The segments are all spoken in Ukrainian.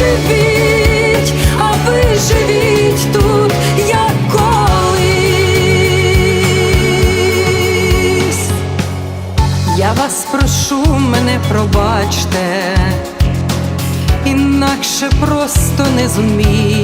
Живіть, а ви живіть тут, як. Я вас прошу, мене пробачте, інакше просто не зумів.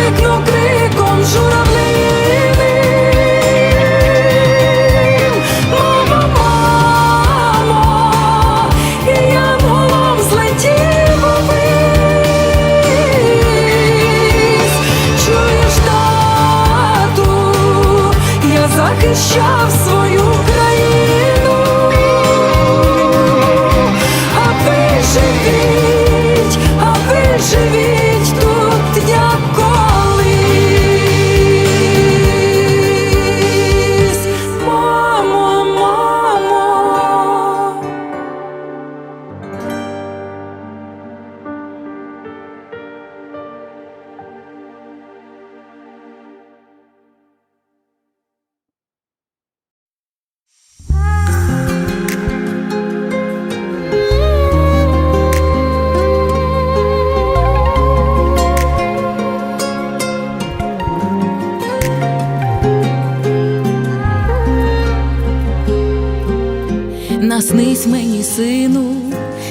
Крикнув криком журавлиним. Мамо, мамо, злетів увись. Чуєш, тату, я захищав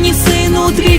мені, сину, твій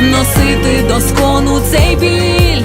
носити доскону цей біль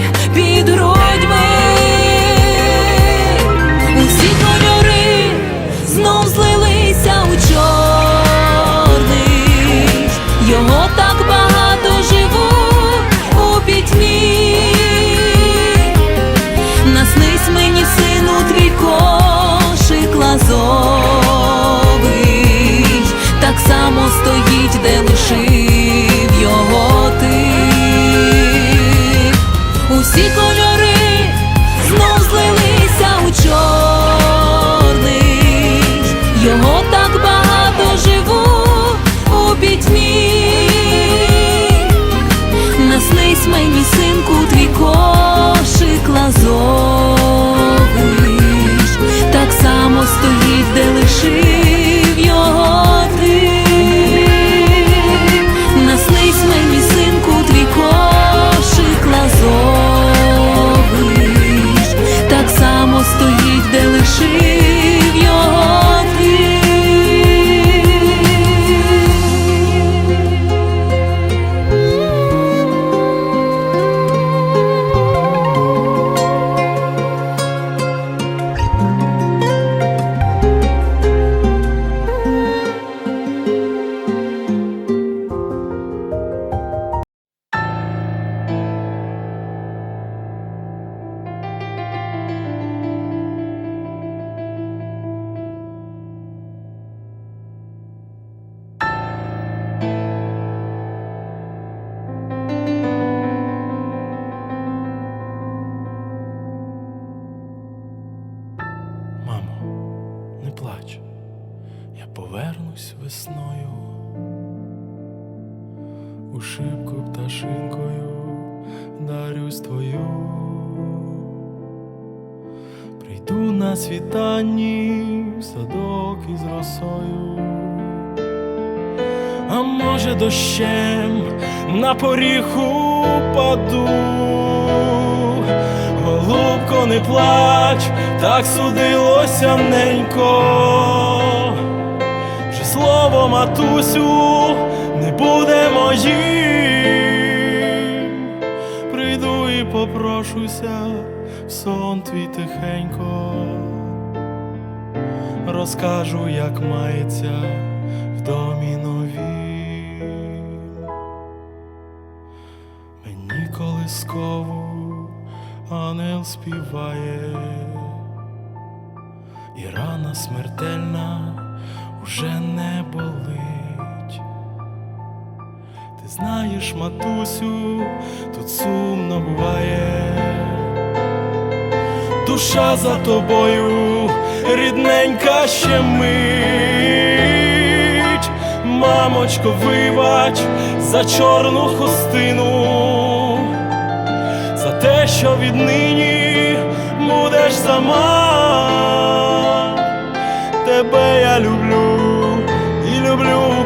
у пташинкою дарюсь твою. Прийду на світанні в садок із росою, а може дощем на поріг упаду. Голубко, не плач, так судилося ненько. Вже слово матусю буде моїм. Прийду і попрошуся в сон твій тихенько. Розкажу, як мається в домі новім. Мені колискову ангел співає, і рана смертельна уже не болить. Знаєш, матусю, тут сумно буває. Душа за тобою, рідненька ще мить. Мамочко, вибач за чорну хустину за те, що віднині будеш сама. Тебе я люблю і люблю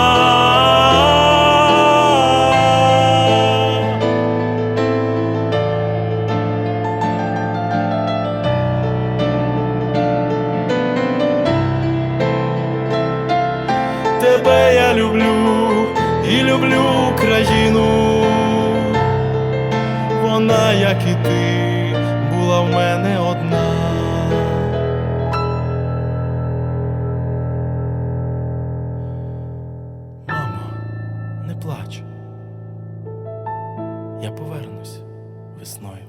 Плач. Я повернусь весною.